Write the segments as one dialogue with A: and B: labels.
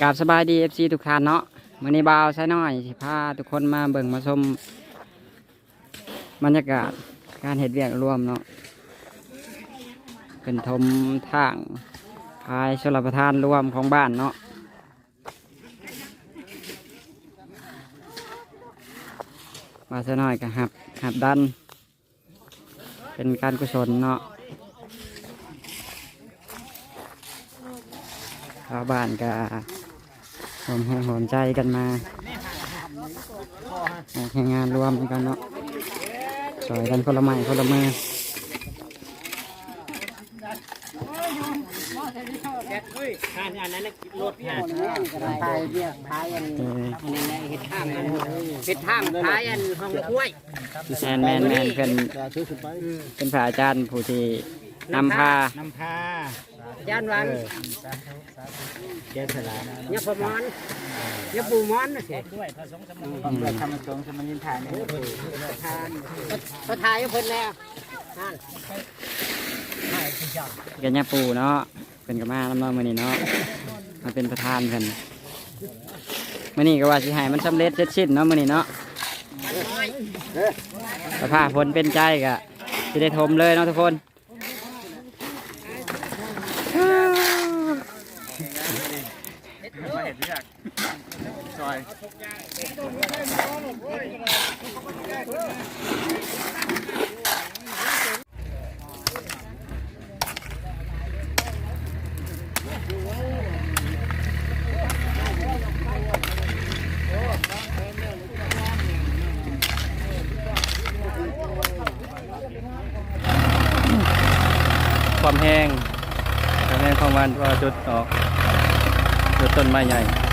A: กาบสบายดีเอฟซีทุกท่านเนาะมื้อนี้บาวใช้น้อยสิพาทุกคนมาเบิ่งมาชมบรรยากาศการเฮ็ดเวียกร่วมเนาะเป็นทมทางภายชลประทานร่วมของบ้านเนาะบ่าใช้น้อยก็หับหับดัน เป็นการกุศลเนาะชาวบ้านก็ รวมแรงรวมใจกันมาแข่งงานรวมกันเนาะสอยกันคนละไม้คนละมือ
B: ทานอันนั้นน่ะรถฮะ
C: ตายเรียกพายอัน
A: เออ
C: นี้ในเห็ดทางอันเห็ดทางพายอันห้องกล้วย
A: แมนแมนแมนเป็นเป็นพระอาจารย์ผู้ที่นำพานำ
B: พา
C: จานวัน
B: แกสลา
C: เนี่ยพมอนเนี่ยปูมอนนะสิ
B: ด้วยผสมสมุน
A: อืม
B: ธรรมสงฆ์สมยินทานเนี่ย
C: ทานก็ทายเพิ่นแล้วนั่น
A: กันยาปูเนาะเป็นกับมาน้ำน้องมือนี้เนาะมาเป็นประธานกันมือนี้ก็ว่าสิให้มันสำเร็จเสร็จสิ้นเนาะมือนี้เนาะสภาพฝนเป็นใจกะสิได้ทมเลยเนาะทุกคน
D: ความแห้งความแห้งของมันก็จุดออกจุดต้นไม้ใหญ่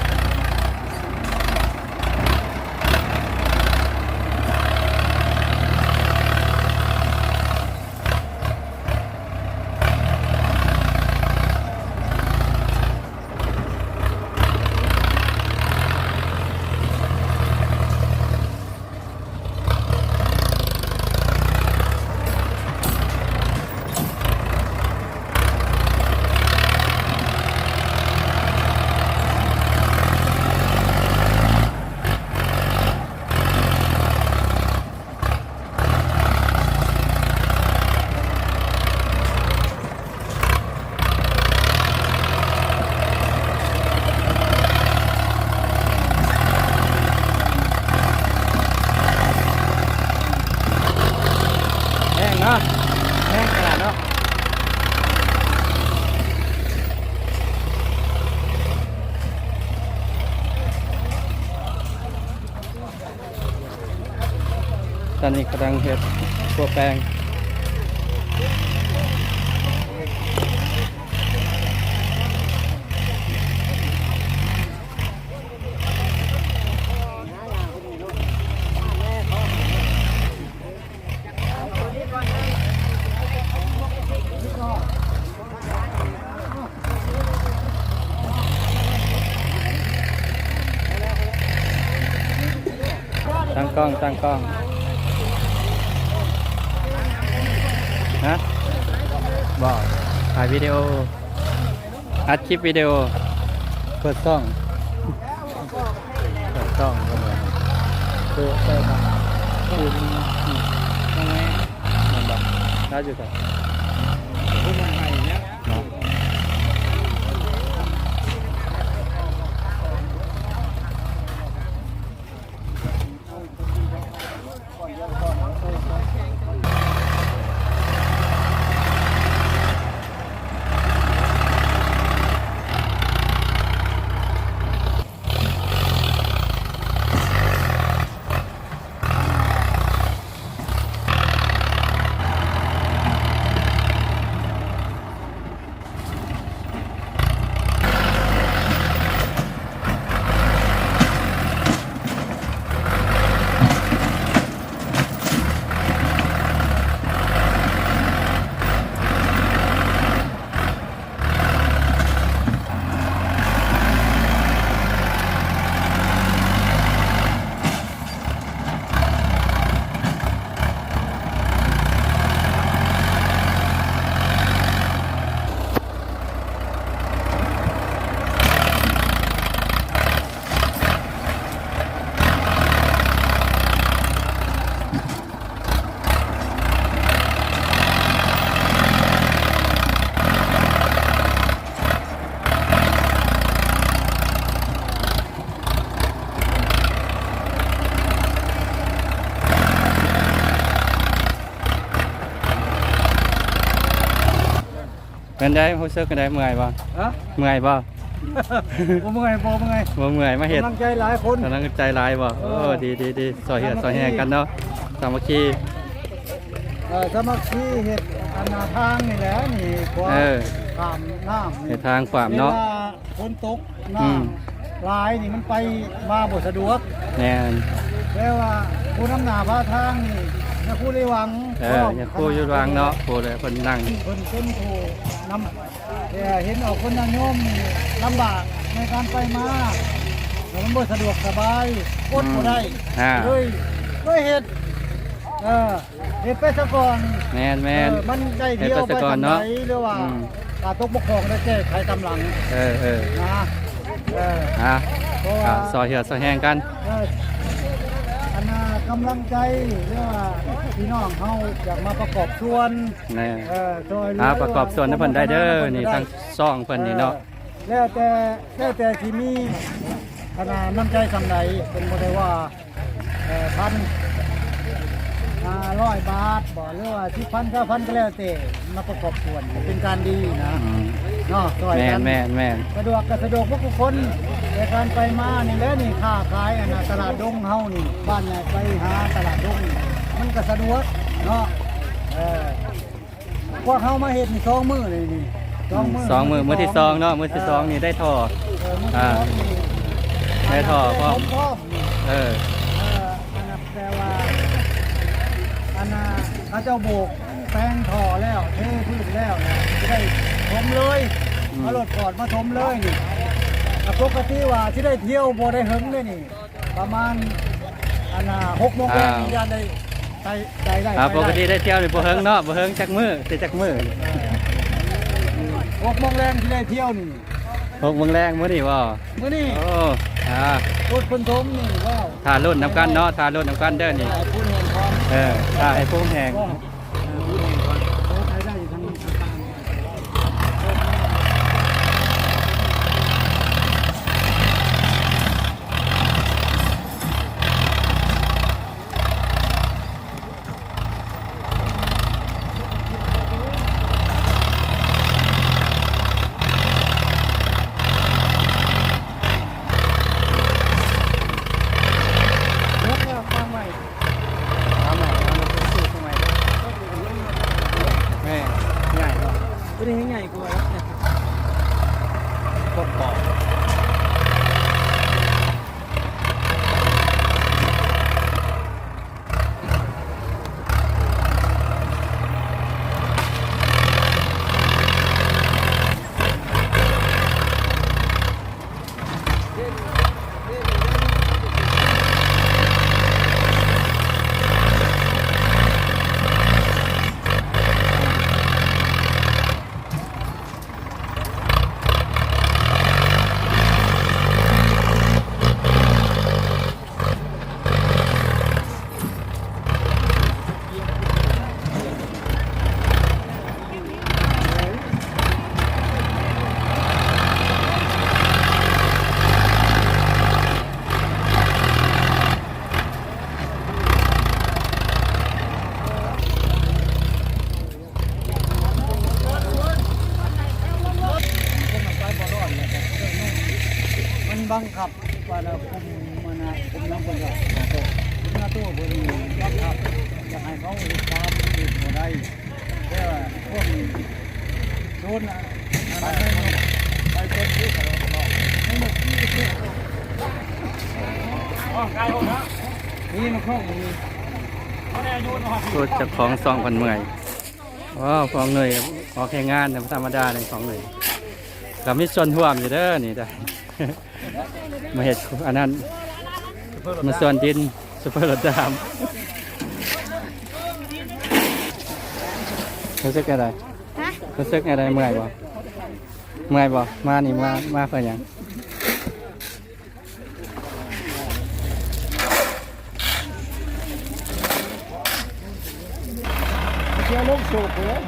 A: เนาะแห้งขนาดเนาะ
D: ตอนนี้กำลังเห็ดตัวแปลง ล้องตั้งกล้องฮะบอกถ่ายวิดีโอ อัดคลิปวิดีโอ เปิดกล้อง เปิดกล้องก็เลยเปิดเปิดครับคุณยังไงมันบอกได้อยู่ครับ
B: บ เป็
D: นได้รู้สึกกันได้เมื่อยบ่
B: ฮะ
D: เมื่อยบ่
B: บ่เมื่อยบ่เมื่อย
D: บ่เมื่อยมาเฮ็ด
B: กำลังใจหลายคน
D: กำลังใจหลายบ่
B: เอ
D: โอ้
B: อ
D: ดีดีดีซอยเหือซอยแหงกันเนาะสามัคคี
B: เออสามัคคีเฮ็ดอันนาทางนี่แหละนี่กว่า
D: เออ
B: ข้ามน้ำ
D: เฮ็ดทางความเนาะ
B: วลฝนตก
D: อื
B: น้
D: มำ
B: หลายนี่มันไปมาบ่สะดวก
D: แน่น
B: แล้วว่าผู้นำหน้าพาทางนี่ อย่าผู้ได้หวัง
D: เอออย่าคู่อยู่วางเนาะคู่เลยเพิ่นนั่ง
B: เพิ่นเป็นผู้นำแต่เห็นออกคนนางโยมนี่ลำบากในการไปมาแล้วมันบ่สะดวกสบายกดบ่ได้
D: อ่า
B: เลยเลยเฮ็ดเออเฮ็ดไปซะก่อน
D: แม่นแม่น
B: เออมันได้เที่ยว
D: เฮ็ดไป
B: ไป
D: ซะก่อน
B: ทำไหน
D: เนาะ
B: หรือว่า
D: อืม
B: ตาตกบกครองได้แก้ไขตำหลัง
D: เออเออ
B: นะเออ
D: อะ
B: เพราะ
D: อะ
B: ว่า
D: ซอยเหือซอยแหงกัน
B: เอออันน่ะ กำลังใจหรือว่าพี่น้องเฮาอยากมาประกอบส่วน
D: แน่
B: เออซอยเหลื
D: อ่าประกอบส่วนให้เพิ่นได้เด้อนี่ทั้งซ่องเพิ่นนี่เนาะ
B: ออแล้วแต่แล้วแต่ที่มีขนาดน้ำใจสำใดเป็นบ่ได้ว่าเอ่อพันห้าร้อยบาทบ่หรือว่าที่พันเก้าพันก็แล้วแต่มาประกอบส่วนเป็นการดีนะ
D: อืม
B: เนาะซอย
D: แม่
B: กันน
D: แม่นแม่น
B: สะดวกก็สะดวกพวกทุกคน แต่การไปมานี่แหละนี่ค้าขายอันน่ะตลาดดงเฮานี่บ้านใหญ่ไปหาตลาดดงนี่มันก็สะดวกเนาะเออพวกเฮามาเฮ็ดนี่สองมื้อเลยนี่สองมื้อ
D: สองมือมือที่สองเนาะมือที่สองนี่ได้ท่อ
B: เออมื้อ
D: อ่า
B: ที่สองนี่
D: ได้ท่อพร้อม
B: พร้อมนี่
D: เออ
B: เอออันนั้นแปลว่าอันน่ะเขาเจ้าโบกแปลงท่อแล้วเทพื้นแล้วนะจะได้ถมเลย
D: อืม
B: เอารถกอดมาถมเลยนี่อะ ปกติว่าที่ได้เที่ยวบ่ได้หึงเลยนี่ ประมาณอันน่ะหกโมงแรกนี่ยานได้ไปได้ได้
D: อ่า
B: ไป
D: ปกติได้เที่ยวนี่บ่เฮิงเนาะบ่เฮิงจักมือสิจักมือ
B: หกโมงแรกที่ได้เที่ยวนี่
D: หกโมงแรงมื้อนี้บ่
B: มื้อนี้
D: โอ้อ่าร
B: ถคนทมนี่ว้าว
D: ทารุ่นน้ำกันเนาะทารุ่นน้ำกันเด้อนี่
B: หลายผู้เห็นพร้อม
D: เออทาให้พุ่มแหง
B: โด
D: นอะ
B: ไปไปเจ็บที่เขาบอกไม่หมดที่จะเจ็บอ๋อกายผมนะนี่มันคล่องมันมีเขาได้อายุนะ
D: สูตรจากของซองพันเมื่อยว้าวของเหนื่อยออกแข่งงานนี่ยธรรมดาเลยของเหนื่อยกับมิส่วนห่วมอยู่เด้อนี่ได้มาเห็ดอันนั้นมาส่วนดินซุปเปอร์รถดามรู้สึกอะไร รู้สึกอะไรเมื่อยบ่เมื่อยบ่มานี่มามาเพื่อหยัง
B: เชื่อลูกสูบเลย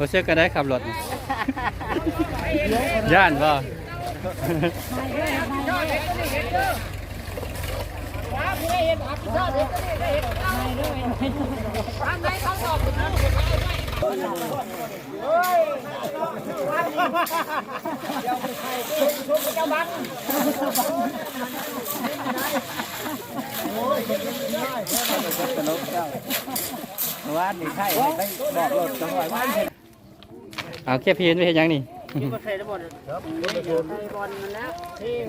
D: รู้สึกกันได้ขับรถ ย่านบ่
B: ว่านี่ใช่ได้บอกรถจังหวะว่า
D: เอาเก็บพีนไว้เฮ็ดหยังนี่
C: ก็ใส่ได้หมดใส่บอลมันแล้ว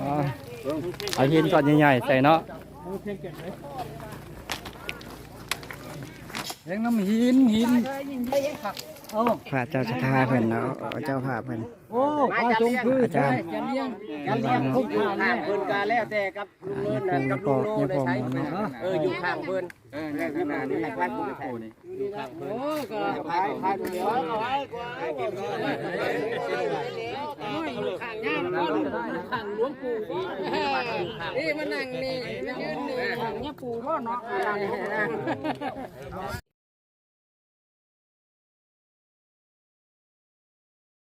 D: อ๋อเอาหินก้อนใหญ่ๆใส่เนาะ
B: เลี้ยงน้ำหินหิน โอ้
A: พระเจ้าชะทาเพิ่นเนาะเจ้าภาพเพิ่น
B: โอ้พระทรงพืช
A: อาจารย์
B: จะเลี้ยงจะเลี้ยงทุก
C: อยู่
B: ทาง
C: ข้างเพิ่นก็แล้วแต่กับลุงเนินน่ะกับลุงโลได้ใช้เอออยู่ข้างเพิ่นเออเนี่ยขนาดนี้ให้พัดกูใส่อยู่ข้างเพิ่นโอ้ก็พายพายเดียวเอาไว้กินก็ได้ข้างงามก็ข้างหลวงปู่นี่มานั่งนี่มายืนนี่ข้างเนี่ยปู่พ่อเนาะ